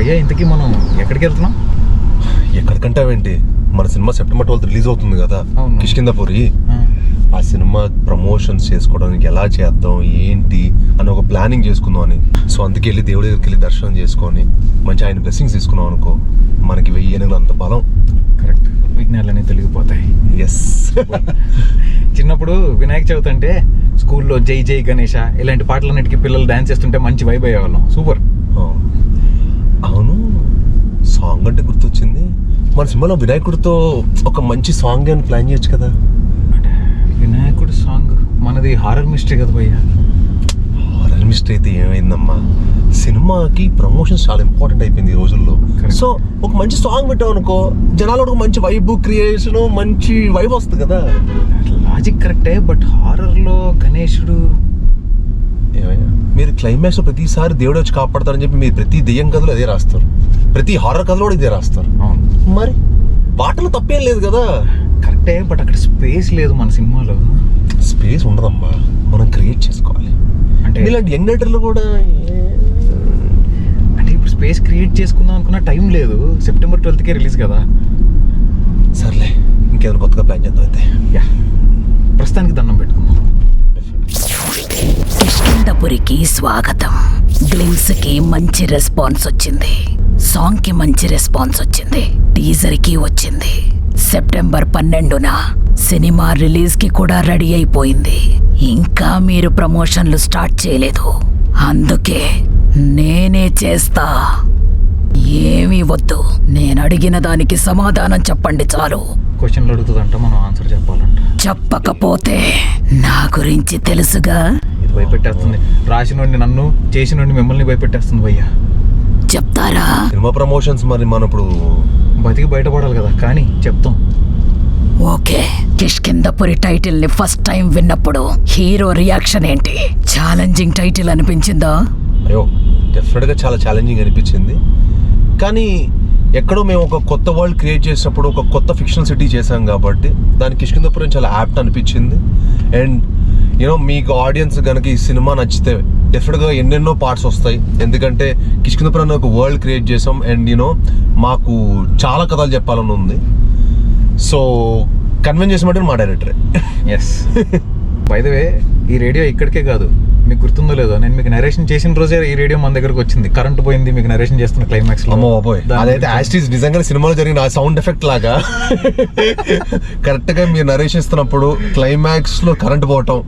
భయ్యా ఇంతకీ మనం ఎక్కడికి వెళ్తున్నాం? ఎక్కడికంటావేంటి మన సినిమా సెప్టెంబర్ ట్వెల్త్ రిలీజ్ అవుతుంది కదా. కిష్కిందపురి ఆ, సినిమా ప్రమోషన్స్ చేసుకోవడానికి ఎలా చేద్దాం ఏంటి అని ఒక ప్లానింగ్ చేసుకుందాం అని. సో అందుకే వెళ్ళి దేవుడి దగ్గరికి వెళ్ళి దర్శనం చేసుకొని మంచి ఆయన బ్లెస్సింగ్స్ తీసుకున్నాం అనుకో మనకి వెయ్యి ఏనుగులు అంత బలం. కరెక్ట్. విఘ్నాలన్నీ తొలగిపోతాయి. ఎస్ చిన్నప్పుడు వినాయక చవితి అంటే స్కూల్లో జై జై గణేష ఇలాంటి పాటలన్నిటికీ పిల్లలు డాన్స్ చేస్తుంటే మంచి వైబ్ అయ్యేవాళ్ళం. సూపర్ అవును. సాంగ్ అంటే గుర్తొచ్చింది. మన సినిమాలో వినాయకుడితో ఒక మంచి సాంగ్ అని ప్లాన్ చేయొచ్చు కదా? వినాయకుడు సాంగ్ మనది హారర్ మిస్టరీ కదా భయ్యా. హారర్ మిస్టరీ అయితే ఏమైందమ్మా? సినిమాకి ప్రమోషన్స్ చాలా ఇంపార్టెంట్ అయిపోయింది ఈ రోజుల్లో. సో ఒక మంచి సాంగ్ పెట్టావు అనుకో జనాలు ఒక మంచి వైబ్ క్రియేషన్ మంచి వైబ్ వస్తుంది కదా? లాజిక్ కరెక్టే బట్ హారర్లో గణేశుడు ఏమయ్యా మీరు క్లైమాక్స్ ప్రతిసారి దేవుడు వచ్చి కాపాడతారని చెప్పి మీరు ప్రతి దెయ్యం కథలో అదే రాస్తారు. ప్రతి హారర్ కథలో కూడా ఇదే రాస్తారు. మరి పాటలు తప్పేం లేదు కదా. కరెక్టే బట్ అక్కడ స్పేస్ లేదు మన సినిమాలో. స్పేస్ ఉండదమ్మా. మనం క్రియేట్ చేసుకోవాలి. అంటే ఇలాంటి యంగ్ కూడా అంటే ఇప్పుడు స్పేస్ క్రియేట్ చేసుకుందాం అనుకున్న టైం లేదు. సెప్టెంబర్ ట్వెల్త్కే రిలీజ్ కదా. సర్లే ఇంకేమైనా కొత్తగా ప్లాన్ చేద్దాం అయితే. యా. ప్రస్తుతానికి దండం పెట్టుకుందాం. కిష్కిందపురికి స్వాగతం. గ్లిమ్స్కి మంచి రెస్పాన్స్ వచ్చింది. సాంగ్కి మంచి రెస్పాన్స్ వచ్చింది. టీజర్కి వచ్చింది. సెప్టెంబర్ పన్నెండున సినిమా రిలీజ్కి కూడా రెడీ అయిపోయింది. ఇంకా మీరు ప్రమోషన్లు స్టార్ట్ చేయలేదు. అందుకే నేనే చేస్తా. ఏమీ వద్దు. నేను అడిగిన దానికి సమాధానం చెప్పండి చాలు. క్వశ్చన్లు అడుగుతుందంట మనం ఆన్సర్ చెప్పాలంట. చెప్పకపోతే నా గురించి తెలుసుగా? ఇది భయపెట్టేస్తుంది. రాసినోడిని నన్ను చేసినోడిని మిమ్మల్ని భయపెట్టేస్తుంది భయ్యా. చెప్తారా? సినిమా ప్రమోషన్స్ మరి మనం ఇప్పుడు బతికి బయటపడాలి కదా కానీ చెప్తాం. ఓకే కిష్కిందపురి టైటిల్ని ఫస్ట్ టైం విన్నప్పుడు హీరో రియాక్షన్ ఏంటి? ఛాలెంజింగ్ టైటిల్ అనిపించిందా? అయ్యో డెఫినెట్గా చాలా ఛాలెంజింగ్ అనిపించింది. కానీ ఎక్కడో మేము ఒక కొత్త వరల్డ్ క్రియేట్ చేసినప్పుడు ఒక కొత్త ఫిక్షనల్ సిటీ చేశాం కాబట్టి దానికి కిష్కిందపురం చాలా యాప్ట్ అనిపించింది. అండ్ యూనో మీకు ఆడియన్స్ కనుక ఈ సినిమా నచ్చితే డెఫినెట్గా ఎన్నెన్నో పార్ట్స్ వస్తాయి. ఎందుకంటే కిష్కిందపురం అనే ఒక వరల్డ్ క్రియేట్ చేసాం అండ్ యూనో మాకు చాలా కథలు చెప్పాలని ఉంది. సో కన్విన్స్ చేసినట్టు మా డైరెక్టరే ఎస్ వే ఈ రేడియో ఇక్కడికే కాదు. మీకు గుర్తుందో లేదో నేను మీకు నరేషన్ చేసిన రోజే ఈ రేడియో మన దగ్గరకు వచ్చింది. కరెంట్ పోయింది మీకు నరేషన్ చేస్తున్న క్లైమాక్స్లో. బాబోయ్. అదైతే యాస్టీస్ నిజంగా సినిమాలో జరిగిన సౌండ్ ఎఫెక్ట్ లాగా. కరెక్ట్గా మీరు నరేషన్ ఇస్తున్నప్పుడు క్లైమాక్స్లో కరెంట్ పోవటం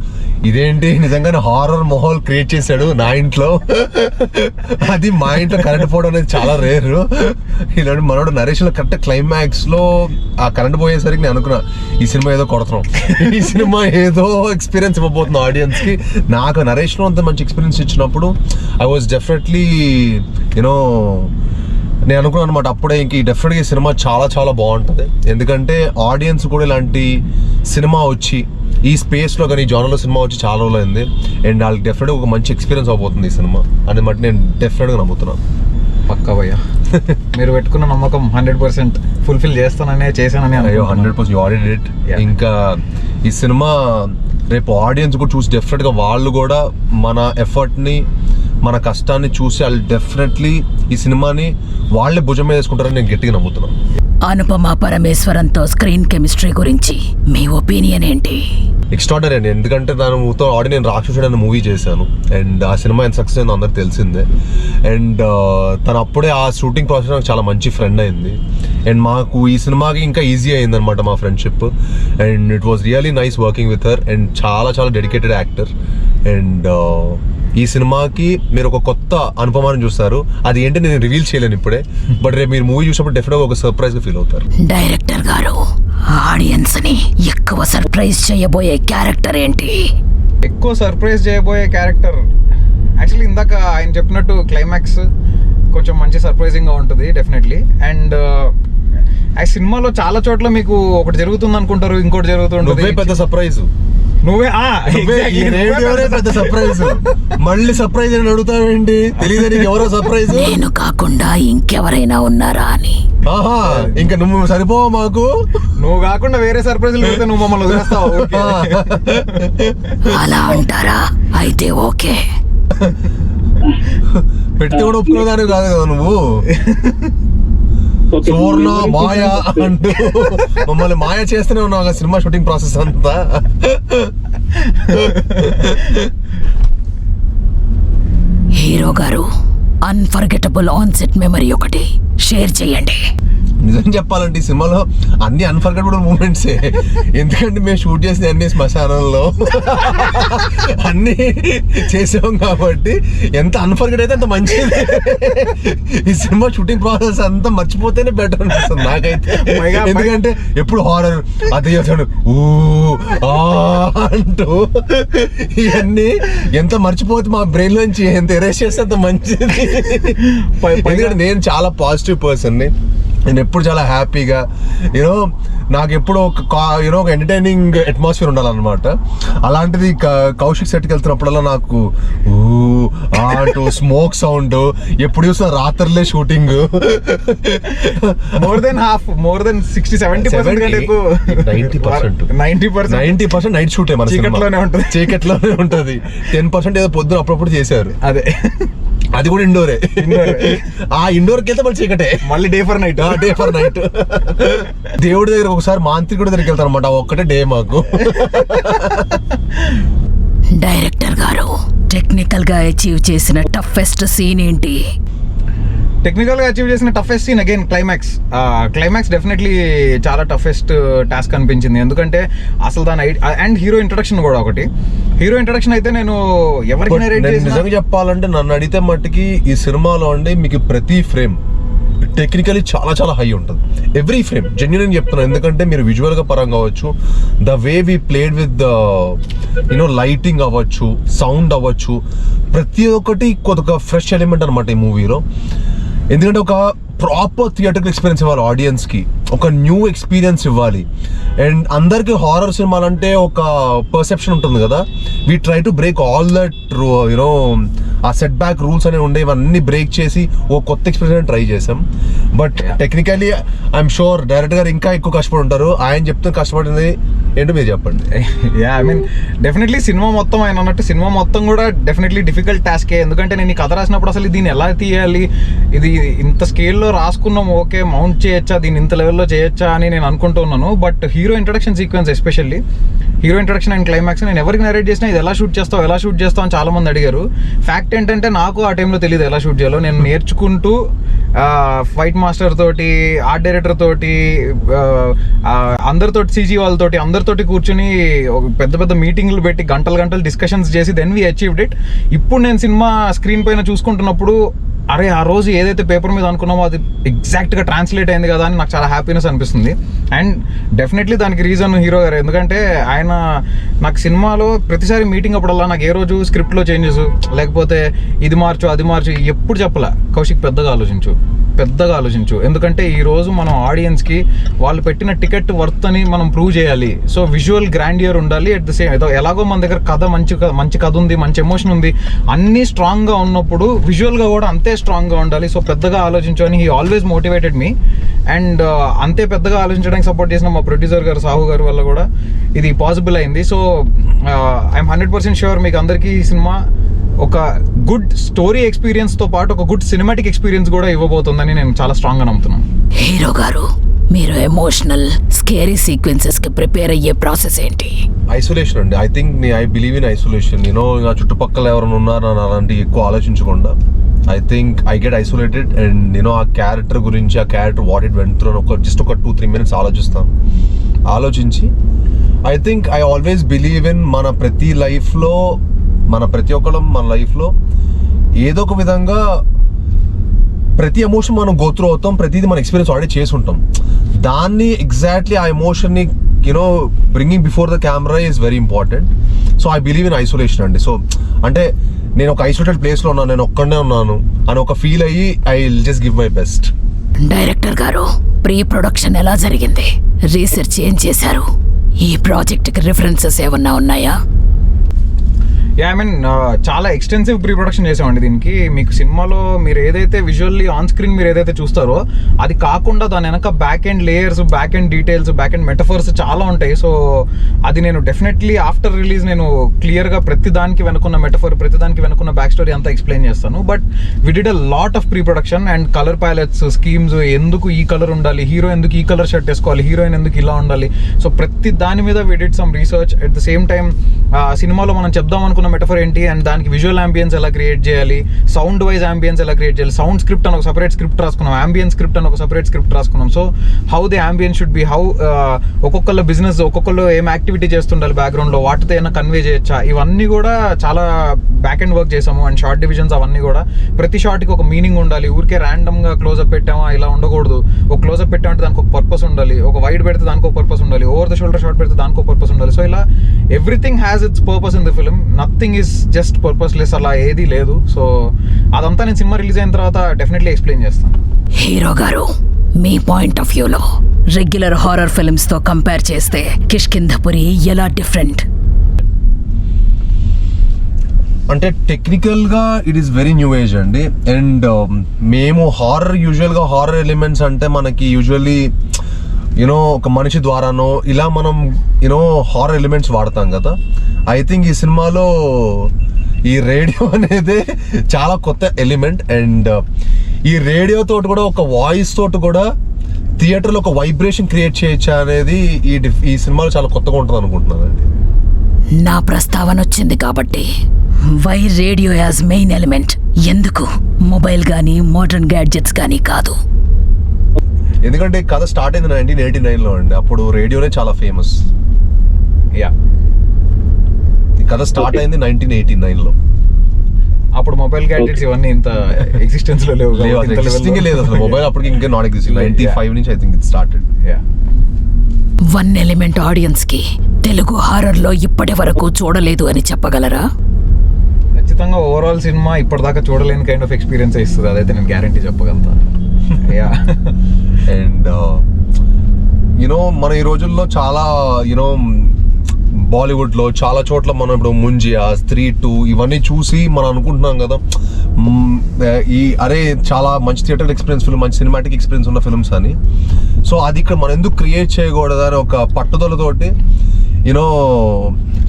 ఇదేంటి? నిజంగానే హారర్ మొహల్ క్రియేట్ చేశాడు నా ఇంట్లో. అది మా ఇంట్లో కరెంట్ పోవడం అనేది చాలా రేరు ఇలాంటి మనోడు నరేషన్లో కరెక్ట్ క్లైమాక్స్లో ఆ కరెంట్ పోయేసరికి నేను అనుకున్నా ఈ సినిమా ఏదో కొడుతున్నాం. ఈ సినిమా ఏదో ఎక్స్పీరియన్స్ ఇవ్వబోతుంది ఆడియన్స్కి. నాకు నరేషన్ లో అంత మంచి ఎక్స్పీరియన్స్ ఇచ్చినప్పుడు ఐ వాజ్ డెఫినెట్లీ యూనో నేను అనుకున్నాను అనమాట అప్పుడే ఇంక డెఫినెట్గా ఈ సినిమా చాలా చాలా బాగుంటుంది. ఎందుకంటే ఆడియన్స్ కూడా ఇలాంటి సినిమా వచ్చి ఈ స్పేస్లో కానీ ఈ జానర్లో సినిమా వచ్చి చాలా రోజులు అయింది అండ్ వాళ్ళకి డెఫినెట్గా ఒక మంచి ఎక్స్పీరియన్స్ అవబోతుంది ఈ సినిమా. అని బట్టి నేను డెఫినెట్గా నమ్ముతున్నాను. పక్కా భయ్యా. మీరు పెట్టుకున్న నమ్మకం హండ్రెడ్ పర్సెంట్ ఫుల్ఫిల్ చేస్తాననే చేశానని అయ్యో హండ్రెడ్ పర్సెంట్ ఆడిట్. ఇంకా ఈ సినిమా రేపు ఆడియన్స్ కూడా చూసి డెఫినెట్గా వాళ్ళు కూడా మన ఎఫర్ట్ని మన కష్టాన్ని చూసి వాళ్ళు డెఫినెట్లీ ఈ సినిమాని వాళ్ళే భుజం మీద వేసుకుంటారని నేను గట్టిగా నమ్ముతున్నాను. అనుపమ పరమేశ్వరంతో స్క్రీన్ కెమిస్ట్రీ గురించి మీ ఒపీనియన్ ఏంటి? ఎక్స్ట్రాడనరీ అండి. ఎందుకంటే దానితో ఆడి నేను రాక్షసుడు అనే మూవీ చేశాను. అండ్ ఆ సినిమా ఎంత సక్సెస్ అయిందో అందరికి తెలిసిందే. అండ్ తను అప్పుడే ఆ షూటింగ్ ప్రాసెస్ నాకు చాలా మంచి ఫ్రెండ్ అయింది. అండ్ మాకు ఈ సినిమాకి ఇంకా ఈజీ అయింది అనమాట మా friendship and it was really nice working with her and చాలా చాలా డెడికేటెడ్ యాక్టర్ అండ్ ఈ సినిమాకి మీరు ఒక కొత్త అనుపమానం చూస్తారు. అది ఏంటి నేను రివీల్ చేయలేను ఇప్పుడే. బట్ రేపు మీరు మూవీ చూసినప్పుడు డెఫినెట్గా ఒక సర్ప్రైజ్గా ఫీల్ అవుతారు. డైరెక్టర్ గారు ఆడియన్స్ని ఎక్కువ సర్ప్రైజ్ చేయబోయే క్యారెక్టర్ ఏంటి? ఎక్కువ సర్ప్రైజ్ చేయబోయే క్యారెక్టర్ యాక్చువల్లీ ఇందాక ఆయన చెప్పినట్టు క్లైమాక్స్ కొంచెం మంచి సర్ప్రైజింగ్గా ఉంటుంది డెఫినెట్లీ అండ్ ఆ సినిమాలో చాలా చోట్ల మీకు ఒకటి జరుగుతుంది అనుకుంటారు ఇంకోటి జరుగుతుంటుంది. నువ్వే పెద్ద సర్ప్రైజ్ నువ్వే రేడియోనే పెద్ద సర్ప్రైజ్. మళ్ళీ సర్ప్రైజ్ అని అడుగుతావేంటి? తెలియదు నీకు ఎవరో సర్ప్రైజ్? నేను కాకుండా ఇంకెవరైనా ఉన్నారా అని? ఆహా ఇంకా నువ్వు సరిపోవా మాకు? నువ్వు కాకుండా వేరే సర్ప్రైజ్లు పెడితే నువ్వు మమ్మల్ని వదిలేస్తావు? ఓకే. అలా అంటారా? అయితే ఓకే. పెడితే కూడా ఒప్పుకునేదాన్ని కాదు కదా నువ్వు? సువర్ణ మాయ అంటూ మమ్మల్ని మాయ చేస్తూనే ఉన్నావు సినిమా షూటింగ్ ప్రాసెస్ అంతా. హీరో గారు అన్ఫర్గెటబుల్ ఆన్ సెట్ మెమరీ ఒకటి షేర్ చేయండి. నిజం చెప్పాలంటే ఈ సినిమాలో అన్ని అన్ఫర్గెటబుల్ మూమెంట్సే ఎందుకంటే మేము షూట్ చేసిన అన్ని శ్మశానంలో అన్ని చేసాం కాబట్టి ఎంత అన్ఫర్గెట్ అయితే అంత మంచిది. ఈ సినిమా షూటింగ్ ప్రాసెస్ అంతా మర్చిపోతేనే బెటర్ అనిపిస్తుంది నాకైతే. పైగా- ఎందుకంటే ఎప్పుడు హారర్ అదే అతడు ఊ ఆ అంటూ ఇవన్నీ ఎంత మర్చిపోతే మా బ్రెయిన్ నుంచి ఎంత ఎరేస్ చేస్తే అంత మంచిది. ఎందుకంటే నేను చాలా పాజిటివ్ పర్సన్ని నేను ఎప్పుడు చాలా హ్యాపీగా యూనో నాకు ఎప్పుడు ఒక యూనో ఒక ఎంటర్టైనింగ్ అట్మాస్ఫియర్ ఉండాలన్నమాట. అలాంటిది కౌశిక్ సెట్కి వెళ్తున్నప్పుడల్లా నాకు ఊ ఆ అంటూ స్మోక్ సౌండ్ ఎప్పుడు చూసిన రాత్రులే shooting more than half more than sixty seventy percent కంటే ఎక్కువ. 90%. Ninety percent ninety percent night షూటే మన. చీకట్లోనే ఉంటది. చీకట్లోనే ఉంటది. టెన్ పర్సెంట్ ఏదో పొద్దున అప్పుడప్పుడు చేశారు. అదే. అది కూడా ఇండోరే. ఆ ఇండోర్కి వెళ్తే మళ్ళీ చీకటే. మళ్ళీ day for night. Day for night. దేవుడి దగ్గర ఒకసారి మాంత్రికుడి దగ్గరికి వెళ్తాను అనమాట ఒక్కటే డే మాకు. డైరెక్టర్ గారు టెక్నికల్గా అచీవ్ చేసిన టఫెస్ట్ సీన్ ఏంటి? టెక్నికల్గా అచీవ్ చేసిన toughest scene again climax climax definitely చాలా టఫెస్ట్ టాస్క్ అనిపించింది. ఎందుకంటే అసలు దాని అండ్ హీరో ఇంట్రడక్షన్ కూడా ఒకటి. హీరో ఇంట్రడక్షన్ అయితే నేను ఎవరికి But narrate నేను చేసినా నిజంగా చెప్పాలంటే నన్ను అడిగితే మట్టుకి ఈ సినిమాలో అండి మీకు ప్రతి ఫ్రేమ్ టెక్నికలీ చాలా చాలా హై ఉంటుంది. ఎవ్రీ ఫ్రేమ్ జెన్యున్ చెప్తున్నాను ఎందుకంటే మీరు విజువల్గా పరంగా అవ్వచ్చు the way we played with the you know lighting అవ్వచ్చు సౌండ్ అవ్వచ్చు ప్రతి ఒక్కటి కొద్దిగా ఫ్రెష్ ఎలిమెంట్ అనమాట ఈ మూవీలో ఎందుకంటే ఒక ప్రాపర్ థియేటర్ ఎక్స్పీరియన్స్ ఇవ్వాలి ఆడియన్స్కి ఒక న్యూ ఎక్స్పీరియన్స్ ఇవ్వాలి. అండ్ అందరికీ హారర్ సినిమాలు అంటే ఒక పర్సెప్షన్ ఉంటుంది కదా. We try to break all that you know ఆ సెట్ బ్యాక్ రూల్స్ అనేవి ఉండే ఇవన్నీ బ్రేక్ చేసి ఓ కొత్త ఎక్స్పీరియన్స్ ట్రై చేసాం but technically I'm sure director గారు ఇంకా ఎక్కువ కష్టపడి ఉంటారు. ఆయన చెప్తే కష్టపడింది ఏంటో మీరు చెప్పండి. Yeah I mean definitely cinema మొత్తం ఆయన అన్నట్టు సినిమా మొత్తం కూడా డెఫినెట్లీ డిఫికల్ట్ టాస్కే ఎందుకంటే నేను ఈ కథ రాసినప్పుడు అసలు దీన్ని ఎలా తీయాలి? ఇది ఇంత స్కేల్లో రాసుకున్నాం ఓకే మౌంట్ చేయొచ్చా? దీన్ని ఇంత లెవెల్లో చేయొచ్చా అని నేను అనుకుంటున్నాను but hero introduction sequence especially hero introduction and climax నేను ఎవరికి నరేట్ చేసినా ఇది ఎలా షూట్ చేస్తావు ఎలా షూట్ చేస్తావు అని చాలా మంది అడిగారు. ఫ్యాక్ట్ ఏంటంటే నాకు ఆ టైంలో తెలియదు ఎలా షూట్ చేయాలో. నేను నేర్చుకుంటూ ఫైట్ మాస్టర్ తోటి ఆర్ట్ డైరెక్టర్ తోటి అందరితోటి సీజీ వాళ్ళతోటి అందరితోటి కూర్చుని పెద్ద పెద్ద మీటింగ్లు పెట్టి గంటలు గంటలు డిస్కషన్స్ చేసి దెన్ వి అచీవ్డ్ ఇట్ ఇప్పుడు నేను సినిమా స్క్రీన్ పైన చూసుకుంటున్నప్పుడు అరే ఆ రోజు ఏదైతే పేపర్ మీద అనుకున్నామో అది ఎగ్జాక్ట్గా ట్రాన్స్లేట్ అయింది కదా అని నాకు చాలా హ్యాపీనెస్ అనిపిస్తుంది. అండ్ డెఫినెట్లీ దానికి రీజన్ హీరో గారు. ఎందుకంటే ఆయన నాకు సినిమాలో ప్రతిసారి మీటింగ్ అప్పుడల్లా నాకు ఏ రోజు స్క్రిప్ట్లో చేంజెస్ లేకపోతే ఇది మార్చు అది మార్చు ఎప్పుడు చెప్పలే. కౌశిక్ పెద్దగా ఆలోచించు. పెద్దగా ఆలోచించు. ఎందుకంటే ఈరోజు మనం ఆడియన్స్కి వాళ్ళు పెట్టిన టికెట్ వర్త్ అని మనం ప్రూవ్ చేయాలి. సో విజువల్ గ్రాండియర్ ఉండాలి. అట్ ద సేమ్ ఎలాగో మన దగ్గర కథ మంచి మంచి కథ ఉంది మంచి ఎమోషన్ ఉంది. అన్నీ స్ట్రాంగ్గా ఉన్నప్పుడు విజువల్గా కూడా అంతే స్ట్రాంగ్గా ఉండాలి. సో పెద్దగా ఆలోచించు అని he always motivated me and అంతే పెద్దగా ఆలోచించడానికి సపోర్ట్ చేసిన మా ప్రొడ్యూసర్ గారు సాహు గారి వల్ల కూడా ఇది పాసిబుల్ అయింది. So I'm hundred percent sure మీకు అందరికీ ఈ సినిమా ఒక గుడ్ స్టోరీ ఎక్స్పీరియన్స్తో పాటు ఒక గుడ్ సినిమాటిక్ ఎక్స్పీరియన్స్ కూడా ఇవ్వబోతుందని నేను చాలా స్ట్రాంగ్గా నమ్ముతున్నాను. హీరో గారు మీరు ఎమోషనల్ స్కేరీ సీక్వెన్సెస్కి ప్రిపేర్ అయ్యే ప్రాసెస్ ఏంటి? ఐసోలేషన్ అండి. I think I believe in isolation నేను నా చుట్టుపక్కల ఎవరైనా ఉన్నారా అని అలాంటి ఎక్కువ ఆలోచించకుండా I think I get isolated and నేను ఆ క్యారెక్టర్ గురించి ఆ క్యారెక్టర్ వాట్ ఇట్ వెంట్ ఒక జస్ట్ ఒక టూ త్రీ మినిట్స్ ఆలోచిస్తాను ఆలోచించి I think I always believe in మన ప్రతి లైఫ్లో మన ప్రతి ఒక్కరం మన లైఫ్లో ఏదో ఒక విధంగా ప్రతి ఎమోషన్ మనం గోత్రూ అవుతాం ప్రతిదీ మన ఎక్స్పీరియన్స్ ఆల్రెడీ చేసి ఉంటాం. దాన్ని ఎగ్జాక్ట్లీ ఆ ఎమోషన్ని you know bringing before the camera is very important so I believe in isolation అండి. సో అంటే నేను ఒక ఐసోలేటెడ్ ప్లేస్లో ఉన్నాను నేను ఒక్కడనే ఉన్నాను. అని ఒక ఫీల్ అయ్యి I will just give my best director గారు ప్రీ ప్రొడక్షన్ ఎలా జరిగింది? రీసెర్చ్ ఏం చేశారు? ఈ ప్రాజెక్ట్కి రిఫరెన్సెస్ ఏమన్నా ఉన్నాయా? యా ఐ మీన్ చాలా ఎక్స్టెన్సివ్ ప్రీ ప్రొడక్షన్ చేసామండి దీనికి. మీకు సినిమాలో మీరు ఏదైతే విజువల్లీ ఆన్ స్క్రీన్ మీరు ఏదైతే చూస్తారో అది కాకుండా దాని వెనక back end layers back end details back end metaphors చాలా ఉంటాయి. సో అది నేను డెఫినెట్లీ ఆఫ్టర్ రిలీజ్ నేను క్లియర్గా ప్రతి దానికి వెనుకున్న మెటఫర్ ప్రతి దానికి వెనుకున్న బ్యాక్ స్టోరీ అంతా ఎక్స్ప్లెయిన్ చేస్తాను. But we did a lot of pre production and colour palettes schemes ఎందుకు ఈ కలర్ ఉండాలి హీరో ఎందుకు ఈ కలర్ షర్ట్ వేసుకోవాలి హీరోయిన్ ఎందుకు ఇలా ఉండాలి. సో ప్రతి దాని మీద we did some research at the same time సినిమాలో మనం చెప్దాం అనుకున్న మెటఫర్ ఏంటి? అండ్ దానికి విజువల్ అంబియన్స్ ఎలా క్రియేట్ చేయాలి? సౌండ్ వైజ్ అంబియన్స్ ఎలా క్రియేట్ చేయాలి? సౌండ్ స్క్రిప్ట్ అని ఒక సపరేట్ స్క్రిప్ట్ రాసుకున్నాం. అంబియన్స్ స్క్రిప్ట్ అని ఒక సపరేట్ స్క్రిప్ట్ రాసుకున్నాం. So how the ambience should be how ఒక్కొక్కళ్ళ బిజినెస్ ఒక్కొక్కళ్ళు ఏం యాక్టివిటీ చేస్తుండాలి బ్యాక్గ్రౌండ్లో వాటితో ఏమైనా కన్వే చేయొచ్చా? ఇవన్నీ కూడా చాలా బ్యాక్ అండ్ వర్క్ చేసాము. అండ్ షార్ట్ డివిజన్స్ అవన్నీ కూడా ప్రతి షార్ట్కి ఒక మీనింగ్ ఉండాలి. ఊరికే ర్యాండమ్గా క్లోజ్అప్ పెట్టామా? ఇలా ఉండకూడదు. ఒక క్లోజ్అప్ పెట్టామంటే దానికి ఒక పర్పస్ ఉండాలి. ఒక వైడ్ పెడితే దానికి ఒక పర్పస్ ఉండాలి. ఓవర్ ద షోల్డర్ షార్ట్ పెడితే దానికి ఒక పర్పస్ ఉండాలి. సో ఇలా everything has its purpose in the film nothing is just purposeless అలా ఏది లేదు. సో అదంతా నేను సినిమా రిలీజ్ అయిన తర్వాత డెఫినెట్లీ ఎక్స్ప్లెయిన్ చేస్తాను. హీరో గారు మీ పాయింట్ ఆఫ్ వ్యూలో రెగ్యులర్ హారర్ ఫిల్మ్స్తో కంపేర్ చేస్తే కిష్కింధపురి ఎలా డిఫరెంట్ అంటే టెక్నికల్గా it is very new age అండి అండ్ మేము హారర్ యూజువల్గా హారర్ ఎలిమెంట్స్ అంటే మనకి యూజువల్లీ యూనో ఒక మనిషి ద్వారానో ఇలా మనం యూనో హారర్ ఎలిమెంట్స్ వాడతాం కదా. ఐ థింక్ ఈ సినిమాలో ఈ రేడియో అనేది చాలా కొత్త ఎలిమెంట్ అండ్ ఈ రేడియో తోటి కూడా ఒక వాయిస్ తోటి కూడా థియేటర్లో ఒక వైబ్రేషన్ క్రియేట్ చేయొచ్చా అనేది ఈ ఈ సినిమాలో చాలా కొత్తగా ఉంటుంది అనుకుంటున్నానండి నా ప్రస్తావన వచ్చింది కాబట్టి why radio as main element. ఎందుకు? మొబైల్ గానీ మోడర్న్ గ్యాడ్జెట్స్ గానీ కాదు. ఎందుకంటే కథ స్టార్ట్ అయింది నైన్టీన్ ఎయిటీ నైన్లో అండి. అప్పుడు రేడియోనే చాలా ఫేమస్. యా కథ స్టార్ట్ అయింది నైన్టీన్ ఎయిటీ నైన్లో. అప్పుడు మొబైల్ గ్యాడ్జెట్స్ ఇవన్నీ ఇంత ఎగ్జిస్టెన్స్లో లేవు ఎగ్జిస్టింగ్ లేదు అసలు. మొబైల్ అప్పటికి ఇంకా నాట్ ఎగ్జిస్టింగ్ నైన్టీ ఫైవ్ నుంచి I think it started. One element ఆడియన్స్కి తెలుగు హారర్లో ఇప్పటి వరకు చూడలేదు అని చెప్పగలరా? ఖచ్చితంగా ఓవరాల్ సినిమా ఇప్పటిదాకా చూడలేని కైండ్ ఆఫ్ ఎక్స్పీరియన్స్ ఇస్తుంది. అదైతే నేను గ్యారంటీ చెప్పగలుగుతా. యా అండ్ యునో మన ఈ రోజుల్లో చాలా యునో బాలీవుడ్లో చాలా చోట్ల మనం ఇప్పుడు ముంజియా స్త్రీ టూ ఇవన్నీ చూసి మనం అనుకుంటున్నాం కదా. ఈ అరే చాలా మంచి థియేటర్ ఎక్స్పీరియన్స్ ఫిల్మ్ మంచి సినిమాటిక్ ఎక్స్పీరియన్స్ ఉన్న ఫిల్మ్స్ అని. సో అది ఇక్కడ మనం ఎందుకు క్రియేట్ చేయకూడదని ఒక పట్టుదలతోటి యూనో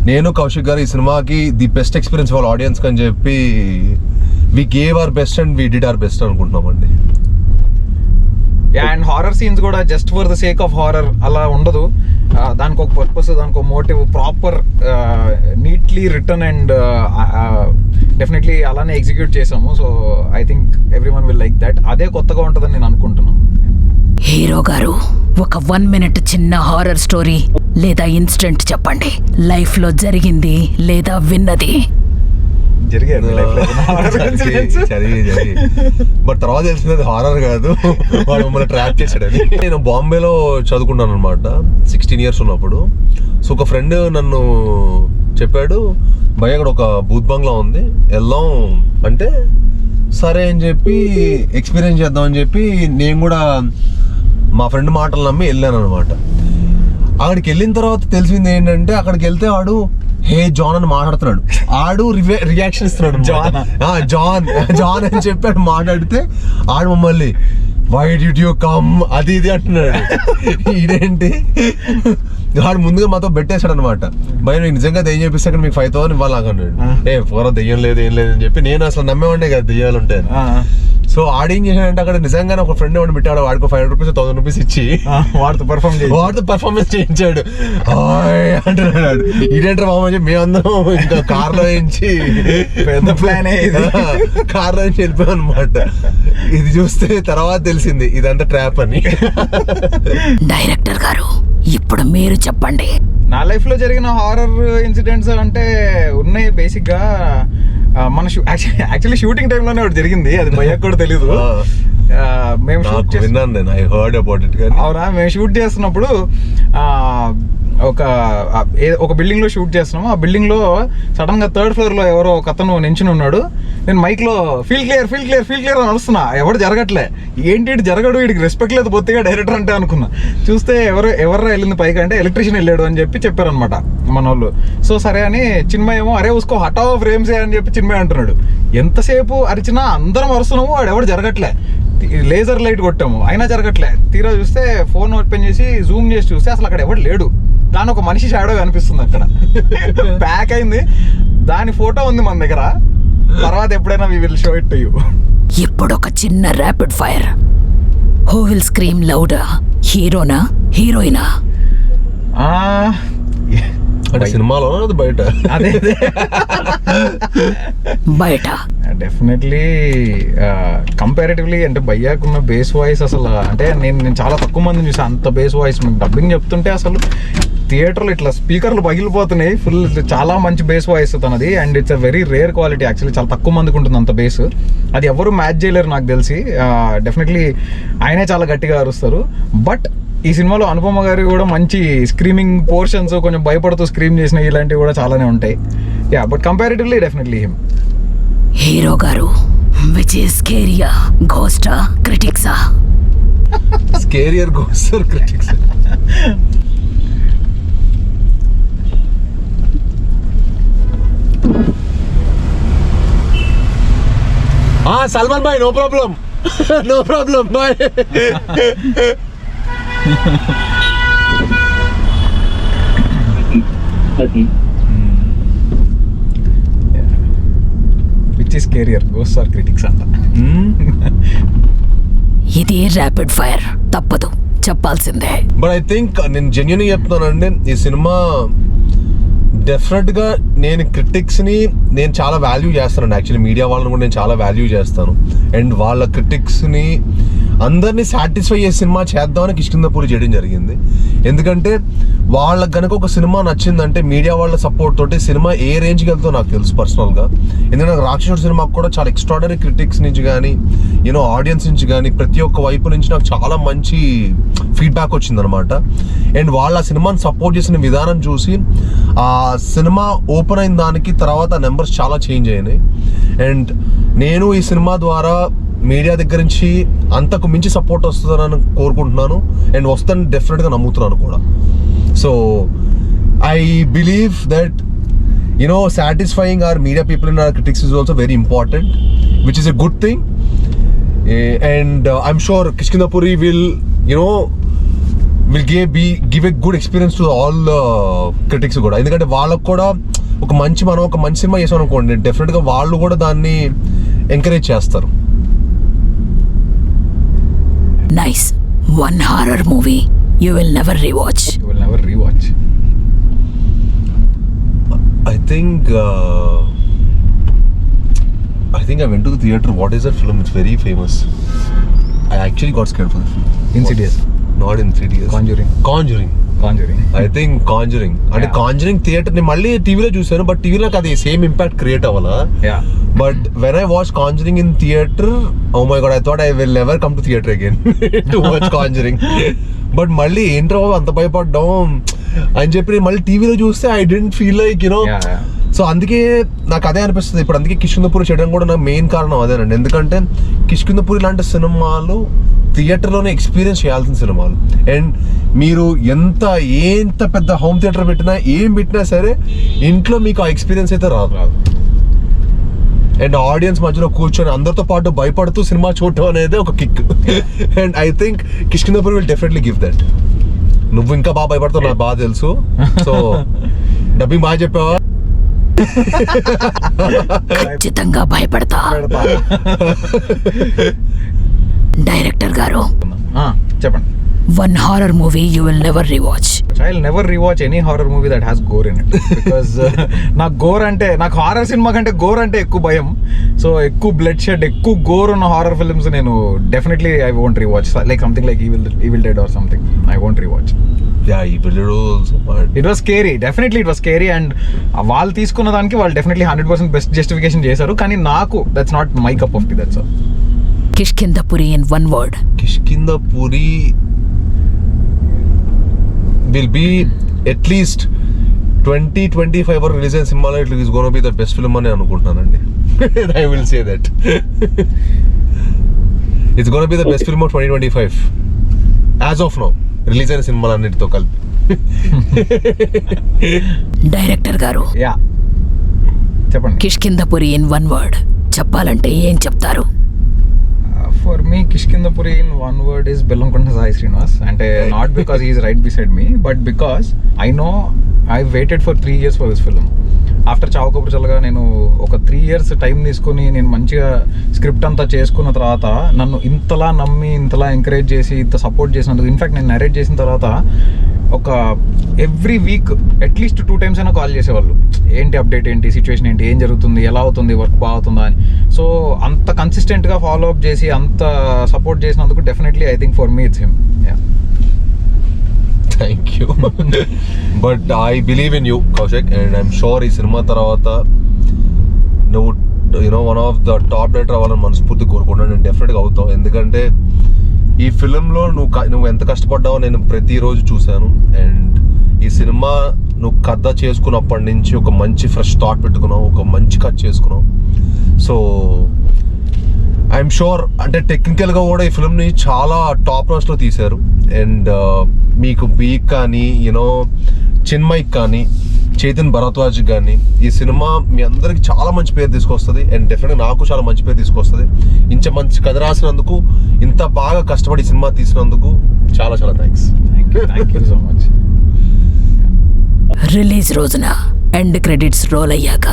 నేను కౌశిక్ గారు ఈ సినిమాకి ది బెస్ట్ ఎక్స్పీరియన్స్ వాళ్ళ ఆడియన్స్కి అని చెప్పి we gave our best and we did our best అనుకుంటున్నామండి. అండ్ హారర్ సీన్స్ కూడా just for the sake of horror అలా ఉండదు. దానికి ఒక పర్పస్ దానికి ఒక motive proper neatly return and definitely అలానే ఎగ్జిక్యూట్ చేసాము so I think everyone will like that అదే కొత్తగా ఉంటుందని నేను అనుకుంటున్నాను. హీరో గారు ఒక వన్ మినిట్ చిన్న హారర్ స్టోరీ లేదా ఇన్సిడెంట్ చెప్పండి. లైఫ్లో జరిగింది లేదా విన్నది. జరిగారు మీ life లో ఏదైనా horror incidents? జరిగి జరిగి బట్ తర్వాత తెలిసింది హారర్ కాదు. వాడు మమ్మల్ని ట్రాప్ చేశాడని. నేను బాంబేలో చదువుకున్నాను అనమాట సిక్స్టీన్ ఇయర్స్ ఉన్నప్పుడు. సో ఒక ఫ్రెండ్ నన్ను చెప్పాడు భయ అక్కడ ఒక బూత్ బంగ్లా ఉంది. వెళ్దాం. అంటే సరే అని చెప్పి ఎక్స్పీరియన్స్ చేద్దాం అని చెప్పి నేను కూడా మా ఫ్రెండ్ మాటలు నమ్మి వెళ్ళాను అనమాట అక్కడికి వెళ్ళిన తర్వాత తెలిసింది ఏంటంటే అక్కడికి వెళ్తే వాడు హే జాన్ అని మాట్లాడుతున్నాడు. ఆడు రియాక్షన్ ఇస్తున్నాడు? ఆ, జాన్. జాన్ అని చెప్పి ఆడు మాట్లాడితే ఆడు మమ్మల్ని వై డిడ్ యూ కమ్ అది ఇది అంటున్నాడు. ఇదేంటి? వాడు ముందుగా మాతో పెట్టేశాడు అనమాట భయ నీకు నిజంగా దెయ్యం చేపిస్తే అక్కడ మీకు ఫైవ్ థౌసండ్ ఇవ్వాలి అన్నాడు. ఏ పోరా దెయ్యం లేదు ఏం లేదు అని చెప్పి నేను అసలు నమ్మేవాడినే కదా దెయ్యాలు ఉంటాయి ఆ, సో ఆడేం చేశాడంటే అక్కడ నిజంగానే ఒక ఫ్రెండ్ ఎవరు పెట్టాడు. వాడికి five hundred rupees thousand rupees ఇచ్చి. వాడితో పర్ఫామ్ వాడితో పర్ఫార్మెన్స్ చేయించాడు. హాయ్ అంటున్నాడు ఇదేంటారు మామ చెప్పి మేమందరం ఇంకా కార్లో నుంచి పెద్ద ఇది. కార్లో వెళ్ళిపోయాం అనమాట ఇది చూస్తే తర్వాత తెలిసింది ఇదంతా ట్రాప్ అని. డైరెక్టర్ గారు ఇప్పుడు మీరు చెప్పండి. నా లైఫ్లో జరిగిన హారర్ ఇన్సిడెంట్స్ అంటే ఉన్నాయి బేసిక్గా. ఆ, మన యాక్చువల్లీ షూటింగ్ టైంలోనే ఒకటి జరిగింది అది భయ్యకు కూడా తెలీదు. మేము షూట్ నాకు చేసి విన్నాను నేను ఐ హర్డ్ అబౌట్ ఇట్ కానీ. అవునా? మేము షూట్ చేస్తున్నప్పుడు ఆ, ఒక ఏ- ఒక బిల్డింగ్లో షూట్ చేస్తున్నాము. ఆ బిల్డింగ్లో సడన్గా థర్డ్ ఫ్లోర్లో ఎవరో ఒక అతను నించుని ఉన్నాడు. నేను మైక్లో feel clear feel clear feel clear అని అరుస్తున్నా. ఎవరు జరగట్లే. ఏంటి జరగడు వీడికి రెస్పెక్ట్ లేదు బొత్తిగా డైరెక్టర్ అంటే అనుకున్నా. చూస్తే ఎవరు ఎవరు వెళ్ళింది పైకి అంటే ఎలక్ట్రీషియన్ వెళ్ళాడు అని చెప్పి చెప్పారనమాట మన వాళ్ళు సో సరే అని చిన్మయ్ ఏమో అరే ఉసుకో హటావ్ ఫ్రేమ్స్ అని చెప్పి చిన్మయ్ అంటున్నాడు. ఎంతసేపు అరిచినా అందరం అరుస్తున్నాము వాడు ఎవడు జరగట్లే. లేజర్ లైట్ కొట్టాము అయినా జరగట్లే. తీరా చూస్తే ఫోన్ ఓపెన్ చేసి జూమ్ చేసి చూస్తే అసలు అక్కడ ఎవడు లేడు. దాని ఒక మనిషి షాడో కనిపిస్తుంది అక్కడ. ప్యాక్ అయింది. దాని ఫోటో ఉంది మన దగ్గర. తర్వాత ఎప్పుడైనా we will show it to you ఇప్పుడు ఒక చిన్న rapid fire who will scream louder హీరోనా హీరోయినా అంటే సినిమాలో బయట. అదే అదే. బయట. డెఫినెట్లీ కంపారిటివ్లీ అంటే భయ్యాకున్న బేస్ వాయిస్ అసలు అంటే నేను నేను చాలా తక్కువ మందిని చూసాను అంత బేస్ వాయిస్ డబ్బింగ్ చెప్తుంటే అసలు థియేటర్లో ఇట్లా స్పీకర్లు పగిలిపోతున్నాయి. ఫుల్ చాలా మంచి బేస్ వాయిస్ తనది. And it's a very rare quality actually చాలా తక్కువ మందికి ఉంటుంది అంత బేస్ అది ఎవరు మ్యాచ్ చేయలేరు నాకు తెలిసి. డెఫినెట్లీ ఆయనే చాలా గట్టిగా అరుస్తారు. బట్ ఈ సినిమాలో అనుపమ గారి కూడా మంచి స్క్రీమింగ్ పోర్షన్స్ కొంచెం భయపడుతూ స్క్రీమ్ చేసిన ఇలాంటివి కూడా చాలానే ఉంటాయి. Yeah but comparatively definitely him hero గారు విచ్ ఇస్ స్కేరియా ఘోస్టా క్రిటిక్సా scarier గోసర్ critics Salman bhai no problem no problem bye which is scarier goes or critics అంట ఇది ర్యాపిడ్ ఫైర్ తప్పదు. చెప్పాల్సిందే. బట్ ఐ థింక్ నేను జెన్యున్ చెప్తున్నానండి ఈ సినిమా డెఫినెట్గా నేను క్రిటిక్స్ని నేను చాలా వాల్యూ చేస్తాను యాక్చువల్లీ మీడియా వాళ్ళని కూడా నేను చాలా వాల్యూ చేస్తాను. అండ్ వాళ్ళ క్రిటిక్స్ని అందరినీ సాటిస్ఫై చేసే సినిమా చేద్దామని కిష్కిందపూరి చేయడం జరిగింది. ఎందుకంటే వాళ్ళకి కనుక ఒక సినిమా నచ్చిందంటే మీడియా వాళ్ళ సపోర్ట్ తోటి సినిమా ఏ రేంజ్కి వెళ్తుందో నాకు తెలుసు పర్సనల్గా ఎందుకంటే నాకు రాక్షసుడు సినిమాకి కూడా చాలా ఎక్స్ట్రాడనరీ క్రిటిక్స్ నుంచి కానీ యూనో ఆడియన్స్ నుంచి కానీ ప్రతి ఒక్క వైపు నుంచి నాకు చాలా మంచి ఫీడ్బ్యాక్ వచ్చిందనమాట అండ్ వాళ్ళ ఆ సినిమాని సపోర్ట్ చేసిన విధానం చూసి ఆ సినిమా ఓపెన్ అయిన దానికి తర్వాత నెంబర్స్ చాలా చేంజ్ అయినాయి. అండ్ నేను ఈ సినిమా ద్వారా మీడియా దగ్గర నుంచి అంతకు మించి సపోర్ట్ వస్తుందని కోరుకుంటున్నాను. అండ్ వస్తుందని డెఫినెట్గా నమ్ముతున్నాను కూడా. So I believe that you know satisfying our media people in our critics is also very important which is a good thing and I'm sure Kishkindapuri will you know will gay be give a good experience to all critics కూడా. ఎందుకంటే వాళ్ళకు కూడా ఒక మంచి మనం ఒక మంచి cinema చేసాం అనుకోండి డెఫినెట్గా వాళ్ళు కూడా దాన్ని ఎంకరేజ్ చేస్తారు. Nice. One horror movie you will never rewatch. You will never rewatch. I think. Uh, I think I went to the theater. What is that film? It's very famous. I actually got scared for the film. Insidious. Not Insidious. Conjuring. Conjuring. I think Conjuring అంటే. Conjuring theatre నేను మళ్ళీ టీవీలో చూసాను but టీవీలో అది same impact create అవ్వాలా? But when I watch Conjuring in theatre oh my god I thought I will never come to theatre again to watch Conjuring but మళ్ళీ ఏంట్రా అంత భయపడ్డాం. అని చెప్పి మళ్ళీ టీవీలో చూస్తే I didn't feel like you know. So అందుకే నాకు అదే అనిపిస్తుంది. ఇప్పుడు అందుకే కిష్కిందపూరి చేయడం కూడా నా మెయిన్ కారణం అదేనండి. ఎందుకంటే కిష్కిందపూరి లాంటి సినిమాలు థియేటర్లోనే ఎక్స్పీరియన్స్ చేయాల్సిన సినిమాలు. అండ్ మీరు ఎంత ఎంత పెద్ద హోమ్ థియేటర్ పెట్టినా ఏం పెట్టినా సరే ఇంట్లో మీకు ఆ ఎక్స్పీరియన్స్ అయితే రాదు రాదు. అండ్ ఆడియన్స్ మధ్యలో కూర్చొని అందరితో పాటు భయపడుతూ సినిమా చూడటం అనేది ఒక kick and I think Kishkindapur will definitely give that నువ్వు ఇంకా బాగా భయపడతావు నాకు బాగా తెలుసు. సో డబ్బింగ్ బాగా చెప్పావా? ఖచ్చితంగా భయపడతా. పెడతా. డైరెక్టర్ గారు చెప్పండి. One horror movie you will never rewatch I never rewatch any horror movie that has gore in it because నాకు గోర్ అంటే నాకు హారర్ సినిమా కంటే గోర్ అంటే ఎక్కువ భయం. సో ఎక్కువ బ్లడ్ షెడ్ ఎక్కువ గోర్ ఉన్న హారర్ ఫిల్మ్స్ నేను definitely I won't rewatch like something like evil evil dead or something I won't rewatch yeah ఈ పిల్లడు it was scary definitely it was scary and వాళ్ళు తీసుకున్న దానికి వాళ్ళు definitely hundred percent best justification చేశారు. కానీ నాకు that's not my cup of tea that's Kishkindapuri in one word Kishkindapuri will be at least twenty twenty five వరకు release అయిన సినిమాలో it is gonna be the best film అని అనుకుంటున్నానండి. I will say that it's gonna be the best film of twenty twenty five as of now release అయిన సినిమాలన్నిటితో కలిపి. Director గారు. Yeah. చెప్పండి. Kishkindapuri in one word. చెప్పాలంటే ఏం చెప్తారు? For me Kishkindapuri in one word is Bellamkonda Sai Srinivas. అంటే not because is right beside me but because I know I waited for three years for this film after చావు చల్లగా నేను ఒక three years time తీసుకుని నేను మంచిగా script అంతా చేసుకున్న తర్వాత నన్ను ఇంతలా నమ్మి ఇంతలా ఎంకరేజ్ చేసి ఇంత సపోర్ట్ చేసినందుకు ఇన్ఫ్యాక్ట్ నేను నరేట్ చేసిన తర్వాత ఒక every week at least two times అయినా కాల్ చేసేవాళ్ళు. ఏంటి అప్డేట్ ఏంటి సిచ్యువేషన్ ఏంటి ఏం జరుగుతుంది ఎలా అవుతుంది వర్క్ బాగుతుందా అని. సో అంత కన్సిస్టెంట్గా ఫాలో అప్ చేసి అంత సపోర్ట్ చేసినందుకు definitely I think for me it's him thank you but I believe in you Kaushik and I'm sure ఈ సినిమా తర్వాత నువ్వు you know one of the top director అవ్వాలని మనస్ఫూర్తి కోరుకుంటాను నేను డెఫినెట్గా అవుతావు ఎందుకంటే ఈ ఫిలింలో నువ్వు నువ్వు ఎంత కష్టపడ్డావో నేను ప్రతిరోజు చూశాను. అండ్ ఈ సినిమా నువ్వు కథ చేసుకున్నప్పటి నుంచి ఒక మంచి ఫ్రెష్ థాట్ పెట్టుకున్నావు. ఒక మంచి కథ చేసుకున్నావు. సో ఐఎమ్ షూర్ అంటే టెక్నికల్గా కూడా ఈ ఫిల్మ్ని చాలా టాప్లో తీశారు. అండ్ మీకు బీక్ కానీ యూనో చిన్మయ్కి కానీ చైతన్ భరద్వాజ్ కానీ ఈ సినిమా మీ అందరికి చాలా మంచి పేరు తీసుకొస్తుంది. అండ్ డెఫినెట్గా నాకు చాలా మంచి పేరు తీసుకొస్తుంది. ఇంత మంచి కథ రాసినందుకు ఇంత బాగా కష్టపడి సినిమా తీసినందుకు చాలా చాలా thanks thank you thank you so much release రోజున ఎండ్ క్రెడిట్స్ రోల్ అయ్యాక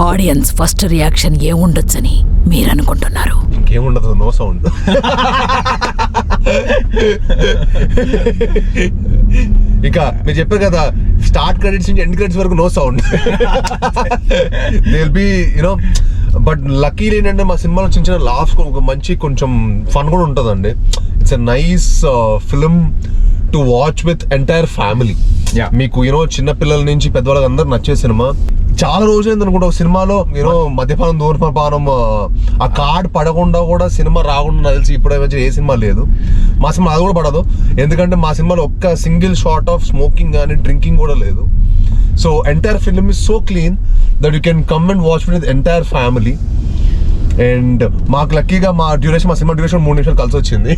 ఆడియన్స్ ఫస్ట్ రియాక్షన్ ఏముండొచ్చని మీరు అనుకుంటున్నారు ఇంకేముండదు నో సౌండ్. ఇంకా మీరు చెప్పారు కదా స్టార్ట్ క్రెడిట్స్ నుంచి ఎండ్ క్రెడిట్స్ వరకు no sound. Dil be you know but lucky ఏంటంటే మా సినిమాలో చిన్న చిన్న లాఫ్స్ ఒక మంచి కొంచెం ఫన్ కూడా ఉంటుందండి. It's a nice film to watch with entire family. మీకు యూనో చిన్న పిల్లల నుంచి పెద్దవాళ్ళకి అందరు నచ్చే సినిమా. చాలా రోజులైంది అనుకుంటా. ఒక సినిమాలో యూనో మద్యపానం ధూమపానం ఆ, కార్డ్ పడకుండా కూడా సినిమా రాకుండా తెలిసి ఇప్పుడు ఏ సినిమా లేదు. మా సినిమా అది కూడా పడదు. ఎందుకంటే మా సినిమాలో ఒక్క సింగిల్ షార్ట్ ఆఫ్ స్మోకింగ్ కానీ డ్రింకింగ్ కూడా లేదు. So entire film is so clean that you can come and watch with entire family and మాకు లక్కీగా మా డ్యూరేషన్ మా సినిమా డ్యూరేషన్ మూడు నిమిషాలు కలిసి వచ్చింది.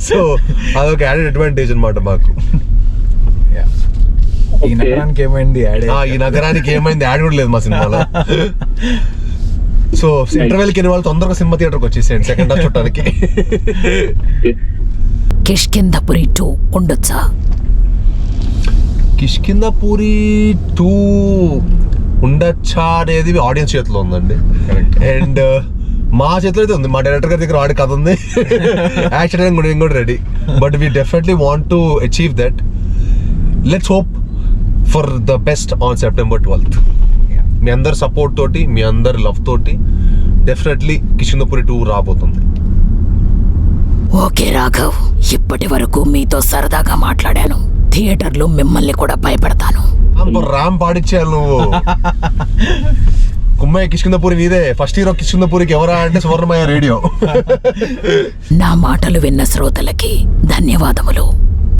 సో అదొక యాడెడ్ అడ్వాంటేజ్ అనమాట మాకు. ఈ నగరానికి ఏమైంది? ఈ నగరానికి ఏమైంది? యాడ్ కూడా లేదు మా సినిమాలో. సో ఇంటర్వెల్కి వాళ్ళు తొందరగా సినిమా థియేటర్కి వచ్చేసేయండి సెకండ్ హాఫ్ చూడటానికి. కిష్కిందపురి టూ ఉండొచ్చా? కిష్కిందపూరి టూ ఉండొచ్చా అనేది ఆడియన్స్ చేతిలో ఉందండి. అండ్ మా చేతిలో అయితే ఉంది. మా డైరెక్టర్ గారి దగ్గర ఆడి కథ ఉంది. యాక్షన్ కూడా ready but we definitely want to achieve that let's hope for the best on September twelfth మీ అందరి సపోర్ట్ తోటి మీ అందరి లవ్ తోటి డెఫినెట్లీ కిషన్దపురి టూ రాబోతుంది. ఓకే రాఘవ్ ఇప్పటి వరకు మీతో సరదాగా మాట్లాడాను. థియేటర్లో మిమ్మల్ని కూడా భయపెడతాను. రామ్ పాడిచ్చారు నువ్వు. కుమ్మయ్య కిష్కిందపూరి నీదే ఫస్ట్ హీరో కిష్కిందపూరికి ఎవరా అంటే సువర్ణమయ్య రేడియో. నా మాటలు విన్న శ్రోతలకి ధన్యవాదములు.